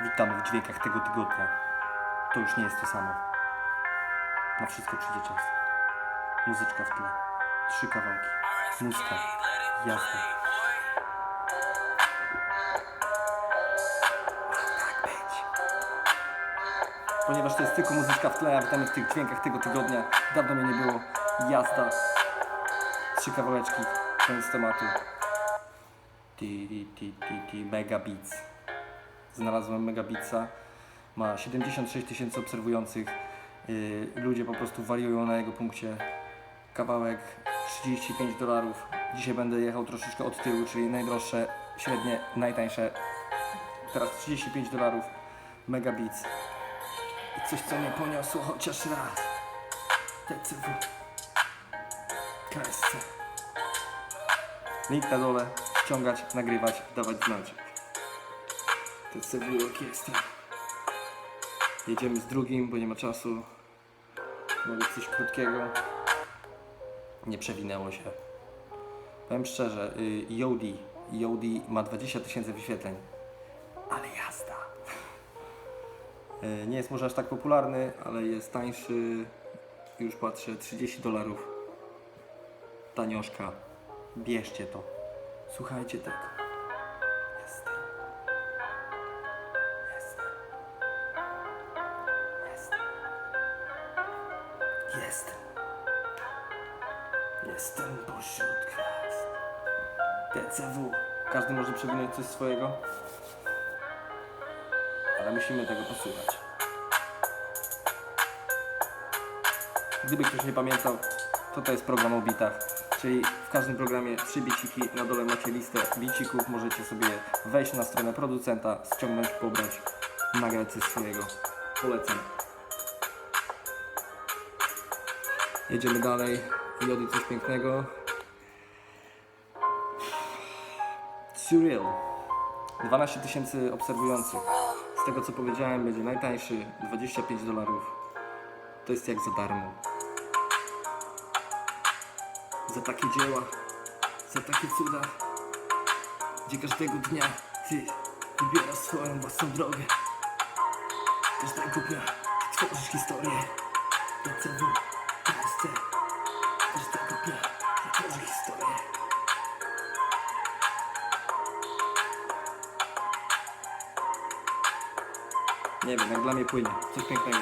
Witamy w dźwiękach tego tygodnia. To już nie jest to samo. Na wszystko przyjdzie czas. Muzyczka w tle. Trzy kawałki. Muska. Jazda. Tak być. Ponieważ to jest tylko muzyczka w tle, a witamy w tych dźwiękach tego tygodnia. Dawno mnie nie było. Jazda. Trzy kawałeczki. Koniec tematu. Ti, ti, ti, ti, ti, Mega Beats. Znalazłem Mega Beatsa. Ma 76 tysięcy obserwujących. Yy, ludzie po prostu wariują na jego punkcie. Kawałek 35 dolarów. Dzisiaj będę jechał troszeczkę od tyłu, czyli najdroższe, średnie, najtańsze. Teraz 35 dolarów. Mega Beats. I coś, co mnie poniosło chociaż raz. TCW. KSC. Link na dole. Ściągać, nagrywać, dawać znać. TCW Orkiestra. Jedziemy z drugim, bo nie ma czasu. Być coś krótkiego. Nie przewinęło się. Powiem szczerze, y, Yodi, Yodi ma 20 tysięcy wyświetleń. Ale jazda. Y, Nie jest może aż tak popularny, ale jest tańszy. Już patrzę, 30 dolarów. Tanioszka. Bierzcie to. Słuchajcie tego. Jestem. Jestem pośród gwiazd. TCW. Każdy może przewinąć coś swojego. Ale musimy tego posłuchać. Gdyby ktoś nie pamiętał, to to jest program o bitach. Czyli w każdym programie trzy biciki, na dole macie listę bicików, możecie sobie wejść na stronę producenta, ściągnąć, pobrać, nagrać coś swojego. Polecam. Jedziemy dalej. Jody coś pięknego. Surreal. 12 tysięcy obserwujących. Z tego co powiedziałem będzie najtańszy 25 dolarów. To jest jak za darmo. Za takie dzieła, za takie cuda, gdzie każdego dnia ty wybierasz swoją własną drogę. Każdego dnia tworzysz historię. DCW, KSC, każdego dnia tworzy historię. Nie wiem, jak dla mnie płynie. Coś pięknego.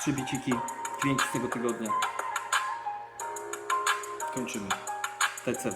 Trzy biciki, dźwięki z tego tygodnia. Kończymy. TCW.